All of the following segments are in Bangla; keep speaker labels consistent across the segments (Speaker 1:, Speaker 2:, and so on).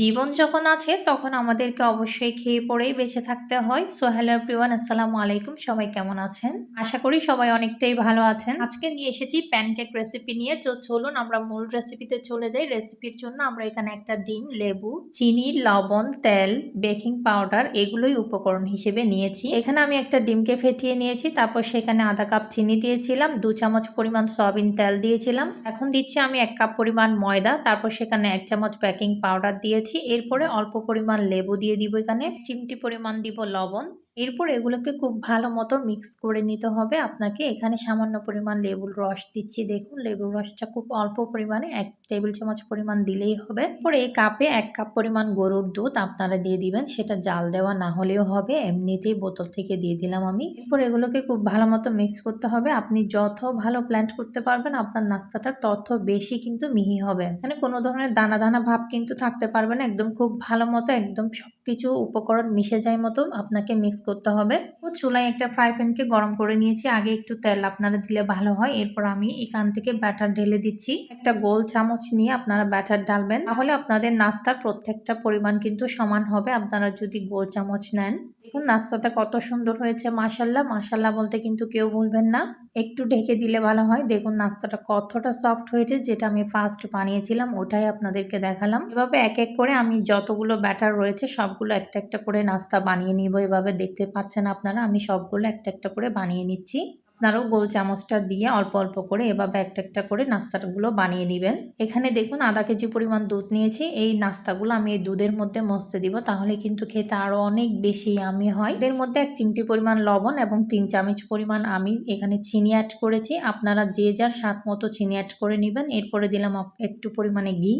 Speaker 1: জীবন যখন আছে, তখন আমাদেরকে অবশ্যই খেয়ে পড়েই বেঁচে থাকতে হয়। সো হ্যালো এভরিওয়ান আসসালামু আলাইকুম। সবাই কেমন আছেন? আশা করি সবাই অনেকটাই ভালো আছেন। আজকে নিয়ে এসেছি প্যানকেক রেসিপি নিয়ে। তো চলুন আমরা মূল রেসিপিতে চলে যাই। রেসিপির জন্য আমরা এখানে একটা ডিম, লেবু, চিনি, লবণ, তেল বেকিং পাউডার এগুলোই উপকরণ হিসেবে নিয়েছি। এখানে আমি একটা ডিমকে ফেটিয়ে নিয়েছি। তারপর সেখানে আধা কাপ চিনি দিয়েছিলাম, দু চামচ পরিমাণ সয়াবিন তেল দিয়েছিলাম। এখন দিচ্ছি আমি এক কাপ পরিমাণ ময়দা। তারপর সেখানে এক চামচ বেকিং পাউডার দিয়ে দিয়েছি। এরপরে অল্প পরিমাণ লেবু দিয়ে দিব এখানে। চিমটি পরিমাণ দিব লবণ। এরপর এগুলোকে খুব ভালো মতো মিক্স করে নিতে হবে। আপনাকে এখানে সামান্য পরিমাণ লেবুর রস দিচ্ছি। দেখুন, লেবুর রসটা খুব অল্প পরিমাণে, এক টেবিল চামচ পরিমাণ দিলেই হবে। পরে এই কাপে এক কাপ পরিমাণ গরুর দুধ আপনারা দিয়ে দিবেন। সেটা জাল দেওয়া না হলেও হবে, এমনিতেই বোতল থেকে দিয়ে দিলাম আমি। এরপর এগুলোকে খুব ভালো মতো মিক্স করতে হবে। আপনি যত ভালো প্ল্যান্ট করতে পারবেন, আপনার নাস্তাটা তত বেশি কিন্তু মিহি হবে। এখানে কোনো ধরনের দানা দানা ভাব কিন্তু থাকতে পারবে না। একদম খুব ভালো মতো, একদম সবকিছু উপকরণ মিশে যায় মতো আপনাকে মিক্স করতে হবে। ও চুলায় একটা ফ্রাই প্যানকে গরম করে নিয়েছি। আগে একটু তেল আপনারা দিলে ভালো হয়। এরপর আমি এখান থেকে ব্যাটার ঢেলে দিচ্ছি। একটা গোল চামচ নিয়ে আপনারা ব্যাটার ডালবেন তাহলে আপনাদের নাস্তার প্রত্যেকটা পরিমাণ কিন্তু সমান হবে। আপনারা যদি গোল চামচ নেন। দেখুন, নাস্তাটা কত সুন্দর হয়েছে মাসাল্লাহ মাসাল্লাহ বলতে কিন্তু কেউ বলবেন না। একটু ঢেকে দিলে ভালো হয়। দেখুন, নাস্তাটা কতটা সফট হয়েছে, যেটা আমি ফার্স্ট বানিয়েছিলাম, ওটাই আপনাদেরকে দেখালাম। এভাবে এক এক করে আমি যতগুলো ব্যাটার রয়েছে, সবগুলো একটা একটা করে নাস্তা বানিয়ে নিব। এভাবে দেখতে পাচ্ছেন আপনারা, আমি সবগুলো একটা একটা করে বানিয়ে নিচ্ছি। আপনারাও গোল চামচটা দিয়ে অল্প অল্প করে এভাবে একটা একটা করে নাস্তাগুলো বানিয়ে নেবেন এখানে দেখুন আধা কেজি পরিমাণ দুধ নিয়েছি। এই নাস্তাগুলো আমি এই দুধের মধ্যে মস্তে দিব, তাহলে কিন্তু খেতে আরও অনেক বেশি আমি হয়। এর মধ্যে এক চিমটি পরিমাণ লবণ এবং তিন চামচ পরিমাণ আমি এখানে চিনি অ্যাড করেছি। আপনারা যে যার স্বাদ মতো চিনি অ্যাড করে নেবেন। এরপরে দিলাম একটু পরিমাণে ঘি।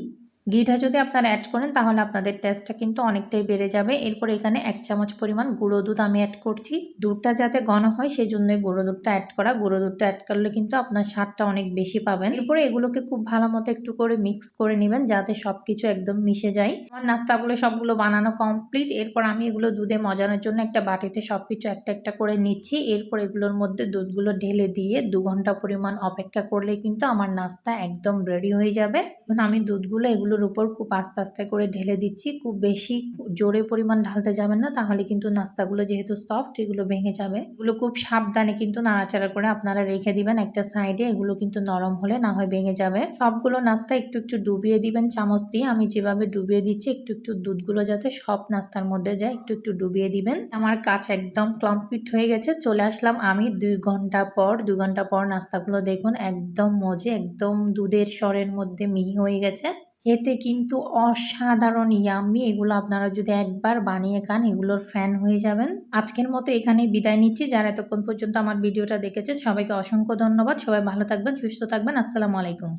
Speaker 1: ঘিটা যদি আপনারা অ্যাড করেন, তাহলে আপনাদের টেস্টটা কিন্তু অনেকটাই বেড়ে যাবে। এরপর এখানে এক চামচ পরিমাণ গুঁড়ো দুধ আমি অ্যাড করছি। দুধটা যাতে ঘন হয় সেই জন্যই গুঁড়ো দুধটা অ্যাড করা। গুঁড়ো দুধটা অ্যাড করলে কিন্তু আপনার স্বাদটা অনেক বেশি পাবেন। এরপরে এগুলোকে খুব ভালো মতো একটু করে মিক্স করে নেবেন, যাতে সব কিছু একদম মিশে যায়। আমার নাস্তাগুলো সবগুলো বানানো কমপ্লিট এরপর আমি এগুলো দুধে মজানোর জন্য একটা বাটিতে সব কিছু একটা একটা করে নিচ্ছি। এরপর এগুলোর মধ্যে দুধগুলো ঢেলে দিয়ে দু ঘণ্টা পরিমাণ অপেক্ষা করলে কিন্তু আমার নাস্তা একদম রেডি হয়ে যাবে। আমি দুধগুলো এগুলো এগুলোর উপর খুব আস্তে আস্তে করে ঢেলে দিচ্ছি। খুব বেশি জোরে পরিমাণ ঢালতে যাবেন না, তাহলে কিন্তু নাস্তাগুলো যেহেতু সফট এগুলো ভেঙে যাবে। এগুলো খুব সাবধানে কিন্তু নাড়াচাড়া করে আপনারা রেখে দিবেন একটা সাইডে এগুলো কিন্তু নরম হলে না হয় ভেঙে যাবে। সবগুলো নাস্তা একটু একটু ডুবিয়ে দিবেন চামচ দিয়ে, আমি যেভাবে ডুবিয়ে দিচ্ছি একটু একটু দুধগুলো যাতে সব নাস্তার মধ্যে যায়, একটু একটু ডুবিয়ে দিবেন। আমার কাজ একদম কমপ্লিট হয়ে গেছে, চলে আসলাম আমি দুই ঘণ্টা পর, দুই ঘণ্টা পর নাস্তাগুলো দেখুন একদম মজে, একদম দুধের স্বরের মধ্যে মিহি হয়ে গেছে। খেতে কিন্তু অসাধারণ ইয়াম্মি। এগুলো আপনারা যদি একবার বানিয়ে খান, এগুলোর ফ্যান হয়ে যাবেন। আজকের মতো এখানে বিদায় নিচ্ছি। যারা এতক্ষণ পর্যন্ত আমার ভিডিওটা দেখেছেন, সবাইকে অসংখ্য ধন্যবাদ। সবাই ভালো থাকবেন, সুস্থ থাকবেন। আসসালামু আলাইকুম।